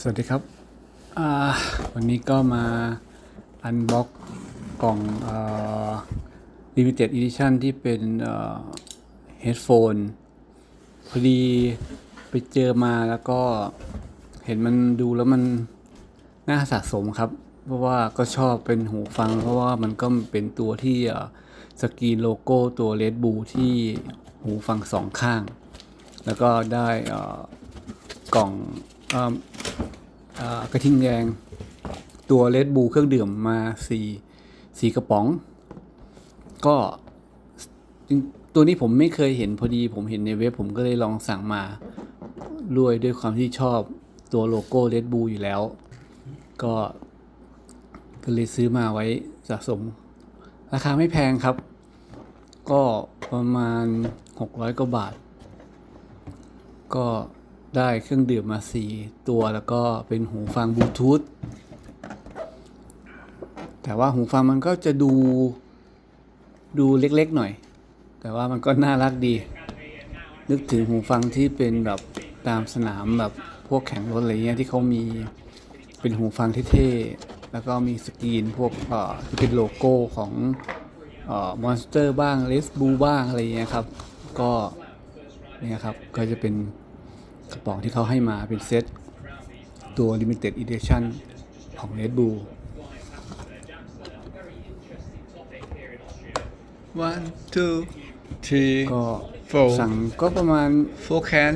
สวัสดีครับ วันนี้ก็มาอันบ็อกกล่องเอ่อ limited edition ที่เป็นเอ่อ headphone พอดีไปเจอมาแล้วก็เห็นมันดูแล้วมันน่าสะสมครับ เพราะว่าก็ชอบเป็นหูฟัง เพราะว่ามันก็เป็นตัวที่สกรีนโลโก้ตัว Red Bull ที่หูฟังสองข้าง แล้วก็ได้กล่อง กระทิงแดงตัวเลดบูเครื่องดื่มมาสี่สี่กระป๋อง ก็ตัวนี้ผมไม่เคยเห็นพอดี ผมเห็นในเว็บผมก็เลยลองสั่งมาด้วยด้วยความที่ชอบตัวโลโก้เลดบูอยู่แล้ว ก็ก็เลยซื้อมาไว้สะสม ราคาไม่แพงครับ ก็ประมาณ 600 กว่าบาท ก็ ได้เครื่องดื่มมาสี่ตัวแล้วก็เป็นหูฟังบลูทูธแต่ว่าหูฟังมันก็จะดูดูเล็กๆหน่อย แต่ว่ามันก็น่ารักดี นึกถึงหูฟังที่เป็นแบบตามสนามแบบพวกแข่งรถอะไรเงี้ยที่เขามีเป็นหูฟังเท่ๆแล้วก็มีสกรีนพวกเอ่อที่เป็นโลโก้ของเอ่อมอนสเตอร์บ้างเลสบูบ้างอะไรเงี้ยครับ ก็เนี่ยครับก็จะเป็น กระป๋องที่เขาให้มาเป็นเซตตัว Limited Edition ของ Red Bull One, two, three, ก็ four, สั่งก็ประมาณ four can.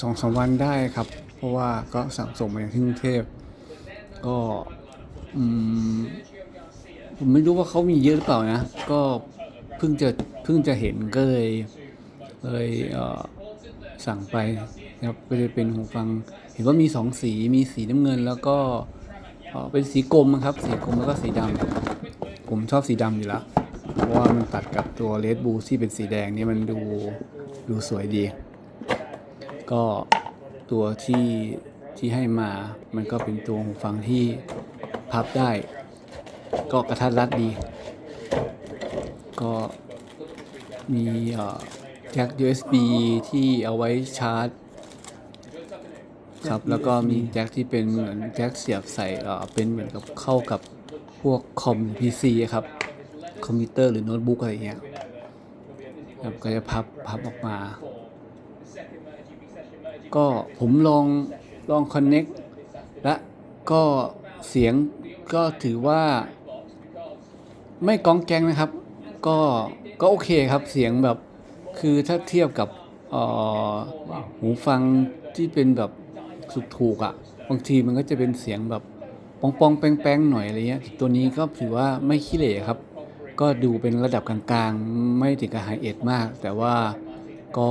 สองสามวันได้ครับ เพราะว่าก็สั่งส่งมาจากที่กรุงเทพก็อืมผมไม่รู้ว่าเขามีเยอะหรือเปล่านะ ก็เพิ่งจะเพิ่งจะเห็นก็เลยเลยเอ่อ สั่งไปนะครับก็จะเป็นหูฟัง เห็นว่ามีสองสีมีสีน้ำเงิน แล้วก็เป็นสีกรมครับ สีกรมแล้วก็สีดำผมชอบสีดำอยู่แล้วเพราะว่ามันตัดกับตัวเลดบูที่เป็นสีแดงนี่มันดูดูสวยดี ก็ตัวที่ที่ให้มา มันก็เป็นตัวหูฟังที่พับได้ ก็กระทัดรัดดี ก็มีเอ่อ แจ็ค USB ที่เอาไว้ชาร์จครับแล้วก็มีแจ็คที่เป็นเหมือนแจ็คเสียบใส่เออเป็นเหมือนกับเข้ากับพวกคอม PC อะครับ คอมพิวเตอร์หรือโน้ตบุ๊กอะไรเงี้ยครับก็จะพับพับออกมา ก็ผมลองลอง Connect และก็เสียงก็ถือว่า ไม่ก้องแกงนะครับ ก็ก็โอเคครับเสียงแบบ คือถ้าเทียบกับหูฟังที่เป็นแบบสุกถูกอะ่ะ บางทีมันก็จะเป็นเสียงแบบปองปองแป้งแป้งหน่อยอะไรเงี้ย ตัวนี้ก็ถือว่าไม่ขี้เหร่ครับ ก็ดูเป็นระดับกลางๆ ไม่ถึงกับไฮเอ็ดมาก แต่ว่าก็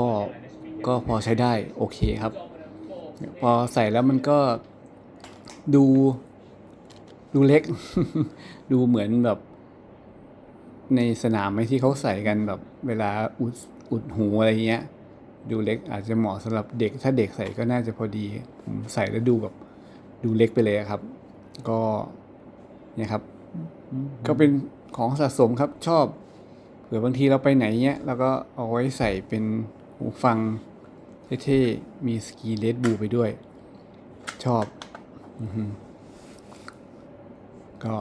ก็พอใช้ได้โอเคครับ พอใส่แล้วมันก็ดูดูเล็ก ดูเหมือนแบบ ในสนามไหมที่เขาใส่กันแบบเวลาอุดอุดหูอะไรเงี้ย ดูเล็กอาจจะเหมาะสำหรับเด็ก ถ้าเด็กใส่ก็น่าจะพอดีผมใส่แล้วดูแบบดูเล็กไปเลยครับ ก็เนี่ยครับ ก็เป็นของสะสมครับชอบเผื่อบางทีเราไปไหนเงี้ยแล้วก็เอาไว้ใส่เป็นหูฟังเท่ๆมีสกีเลดบูไปด้วย ชอบอก็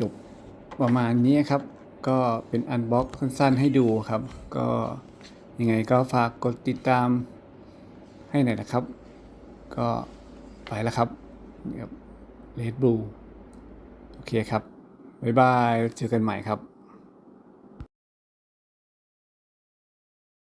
จบ ประมาณนี้ครับ ก็เป็นอันบ็อกสั้นๆให้ดูครับ ก็ยังไงก็ฝากกดติดตามให้หน่อยนะครับ ก็ไปแล้วครับเลดบลูโอเคครับ บ๊ายบาย เจอกันใหม่ครับ